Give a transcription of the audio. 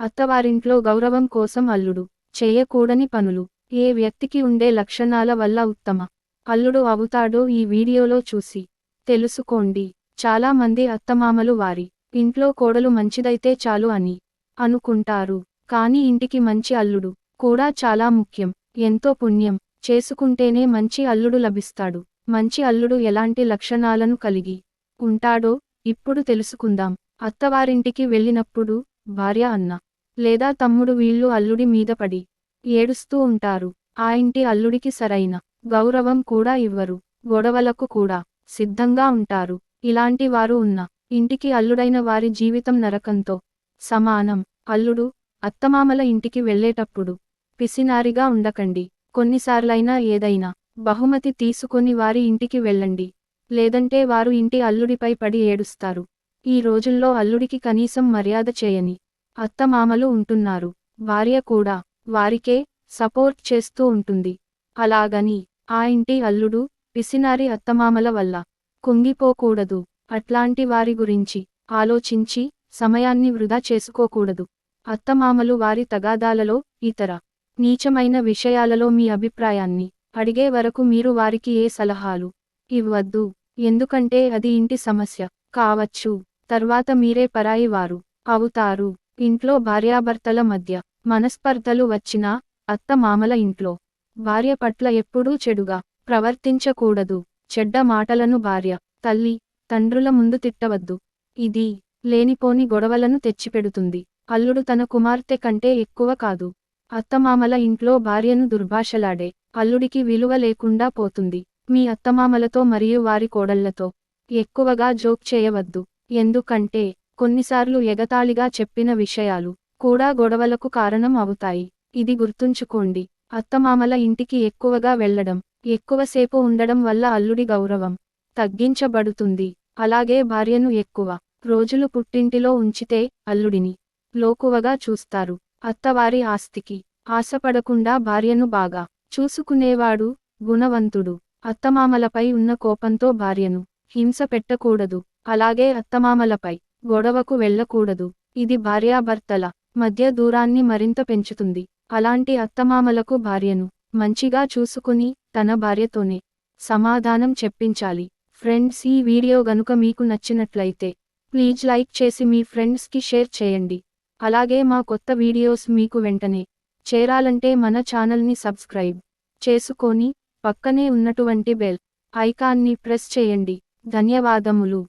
అత్తవారింట్లో గౌరవం కోసం అల్లుడు. చేయకూడని పనులు. ఏ వ్యక్తికి ఉండే లక్షణాల వల్ల ఉత్తమ. అల్లుడు అవుతాడో ఈ వీడియోలో చూసి తెలుసుకోండి. చాలా మంది అత్తమామలు వారి ఇంట్లో కోడలు మంచిదైతే చాలు అని అనుకుంటారు. కానీ ఇంటికి మంచి అల్లుడు కూడా చాలా ముఖ్యం. ఎంతో పుణ్యం. చేసుకుంటేనే మంచి అల్లుడు లభిస్తాడు. మంచి అల్లుడు ఎలాంటి లక్షణాలను కలిగి ఉంటాడో ఇప్పుడు తెలుసుకుందాం. అత్తవారింటికి వెళ్ళినప్పుడు భార్య అన్న లేదా తమ్ముడు వీళ్ళు అల్లుడి మీద పడి ఏడుస్తూ ఉంటారు. ఆ ఇంటి అల్లుడికి సరైన గౌరవం కూడా ఇవ్వరు. గొడవలకు కూడా సిద్ధంగా ఉంటారు. ఇలాంటి వారు ఉన్న ఇంటికి అల్లుడైన వారి జీవితం నరకంతో సమానం. అల్లుడు అత్తమామల ఇంటికి వెళ్ళేటప్పుడు పిసినారిగా ఉండకండి. కొన్నిసార్లైనా ఏదైనా బహుమతి తీసుకొని వారి ఇంటికి వెళ్ళండి. లేదంటే వారు ఇంటి అల్లుడిపై పడి ఏడుస్తారు. ఈ రోజుల్లో అల్లుడికి కనీసం మర్యాద చేయని అత్తమామలు ఉంటున్నారు. భార్య కూడా వారికే సపోర్ట్ చేస్తూ ఉంటుంది. అలాగని ఆ ఇంటి అల్లుడు పిసినారి అత్తమామల వల్ల కుంగిపోకూడదు. అట్లాంటి వారి గురించి ఆలోచించి సమయాన్ని వృధా చేసుకోకూడదు. అత్తమామలు వారి తగాదాలలో ఇతర నీచమైన విషయాలలో మీ అభిప్రాయాన్ని అడిగే వరకు మీరు వారికి ఏ సలహాలు ఇవ్వద్దు. ఎందుకంటే అది ఇంటి సమస్య కావచ్చు. తర్వాత మీరే పరాయి వారు అవుతారు. ఇంట్లో భార్యాభర్తల మధ్య మనస్పర్ధలు వచ్చినా అత్త మామల ఇంట్లో భార్య పట్ల ఎప్పుడూ చెడుగా ప్రవర్తించకూడదు. చెడ్డ మాటలను భార్య తల్లి తండ్రుల ముందు తిట్టవద్దు. ఇది లేనిపోని గొడవలను తెచ్చిపెడుతుంది. అల్లుడు తన కుమార్తె కంటే ఎక్కువ కాదు. అత్తమామల ఇంట్లో భార్యను దుర్భాషలాడే అల్లుడికి విలువ లేకుండా పోతుంది. మీ అత్తమామలతో మరియు వారి కోడళ్ళతో ఎక్కువగా జోక్ చేయవద్దు. ఎందుకంటే కొన్నిసార్లు ఎగతాళిగా చెప్పిన విషయాలు కూడా గొడవలకు కారణం అవుతాయి. ఇది గుర్తుంచుకోండి. అత్తమామల ఇంటికి ఎక్కువగా వెళ్ళడం ఎక్కువసేపు ఉండడం వల్ల అల్లుడి గౌరవం తగ్గించబడుతుంది. అలాగే భార్యను ఎక్కువ రోజులు పుట్టింటిలో ఉంచితే అల్లుడిని లోకువగా చూస్తారు. అత్తవారి ఆస్తికి ఆశపడకుండా భార్యను బాగా చూసుకునేవాడు గుణవంతుడు. అత్తమామలపై ఉన్న కోపంతో భార్యను హింస పెట్టకూడదు. అలాగే అత్తమామలపై గొడవకు వెళ్ళకూడదు. ఇది భార్యాభర్తల మధ్య దూరాన్ని మరింత పెంచుతుంది. అలాంటి అత్తమామలకు భార్యను మంచిగా చూసుకుని తన భార్యతోనే సమాధానం చెప్పించాలి. ఫ్రెండ్స్ ఈ వీడియో గనుక మీకు నచ్చినట్లయితే ప్లీజ్ లైక్ చేసి మీ ఫ్రెండ్స్కి షేర్ చేయండి. అలాగే మా కొత్త వీడియోస్ మీకు వెంటనే చేరాలంటే మన ఛానల్ని సబ్స్క్రైబ్ చేసుకొని పక్కనే ఉన్నటువంటి బెల్ ఐకాన్ని ప్రెస్ చేయండి. ధన్యవాదములు.